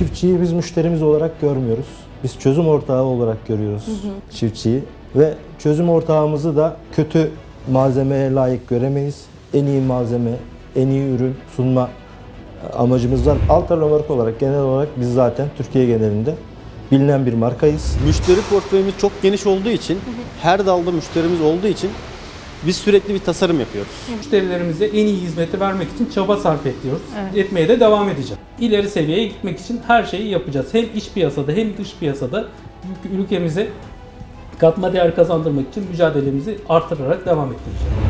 Çiftçiyi biz müşterimiz olarak görmüyoruz. Biz çözüm ortağı olarak görüyoruz çiftçiyi. Ve çözüm ortağımızı da kötü malzemeye layık göremeyiz. En iyi malzeme, en iyi ürün sunma amacımız var. Altarla marka olarak genel olarak biz zaten Türkiye genelinde bilinen bir markayız. Müşteri portföyümüz çok geniş olduğu için, her dalda müşterimiz olduğu için biz sürekli bir tasarım yapıyoruz. Müşterilerimize en iyi hizmeti vermek için çaba sarf ediyoruz. Etmeye de devam edeceğiz. İleri seviyeye gitmek için her şeyi yapacağız. Hem iç piyasada hem dış piyasada ülkemize katma değer kazandırmak için mücadelemizi artırarak devam ettireceğiz.